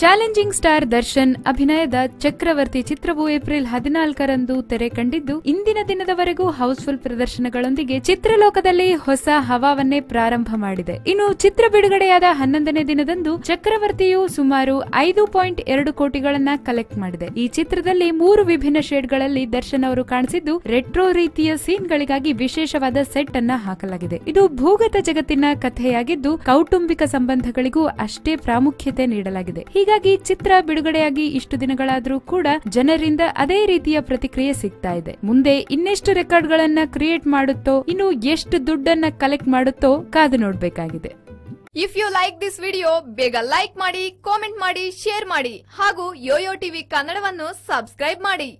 Challenging star Darshan ಅಭಿನಯದ ಚಕ್ರವರ್ತಿ ಚಿತ್ರವು April ಹದಿನಾಲ್ಕರಂದು ತೆರೆ ಕಂಡಿದ್ದು, ಇಂದಿನ ದಿನದವರೆಗೂ ಹೌಸ್ಫುಲ್ ಪ್ರದರ್ಶನಗಳೊಂದಿಗೆ ಚಿತ್ರಲೋಕದಲ್ಲಿ ಹೊಸ ಹವಾವನ್ನೇ ಪ್ರಾರಂಭ ಮಾಡಿದೆ. ಇನ್ನು ಚಿತ್ರ ಬಿಡುಗಡೆಯಾದ ಹನ್ನೊಂದನೇ ದಿನದಂದು ಚಕ್ರವರ್ತಿಯು ಸುಮಾರು ಐದು ಪಾಯಿಂಟ್ ಎರಡು ಕೋಟಿಗಳನ್ನ ಕಲೆಕ್ಟ್ ಮಾಡಿದೆ. ಈ ಚಿತ್ರದಲ್ಲಿ ಮೂರು ವಿಭಿನ್ನ ಶೇಡ್ಗಳಲ್ಲಿ ದರ್ಶನ್ ಅವರು ಕಾಣಿಸಿದ್ದು, ರೆಟ್ರೋ ರೀತಿಯ ಸೀನ್ಗಳಿಗಾಗಿ ವಿಶೇಷವಾದ ಸೆಟ್ ಅನ್ನ ಹಾಕಲಾಗಿದೆ. ಇದು ಭೂಗತ ಜಗತ್ತಿನ ಕಥೆಯಾಗಿದ್ದು, ಕೌಟುಂಬಿಕ ಸಂಬಂಧಗಳಿಗೂ ಅಷ್ಟೇ ಪ್ರಾಮುಖ್ಯತೆ ನೀಡಲಾಗಿದೆ. ಹೀಗಾಗಿ ಚಿತ್ರ ಬಿಡುಗಡೆಯಾಗಿ ಇಷ್ಟು ದಿನಗಳಾದ್ರೂ ಕೂಡ ಜನರಿಂದ ಅದೇ ರೀತಿಯ ಪ್ರತಿಕ್ರಿಯೆ ಸಿಗ್ತಾ ಇದೆ. ಮುಂದೆ ಇನ್ನೆಷ್ಟು ರೆಕಾರ್ಡ್ ಗಳನ್ನ ಕ್ರಿಯೇಟ್ ಮಾಡುತ್ತೋ, ಇನ್ನು ಎಷ್ಟು ದುಡ್ಡನ್ನ ಕಲೆಕ್ಟ್ ಮಾಡುತ್ತೋ ಕಾದು ನೋಡ್ಬೇಕಾಗಿದೆ. If you like this video ಬೇಗ ಲೈಕ್ ಮಾಡಿ ಕಾಮೆಂಟ್ ಮಾಡಿ ಶೇರ್ ಮಾಡಿ ಹಾಗೂ ಯೋಯೋ ಟಿವಿ ಕನ್ನಡವನ್ನು ಸಬ್ಸ್ಕ್ರೈಬ್ ಮಾಡಿ.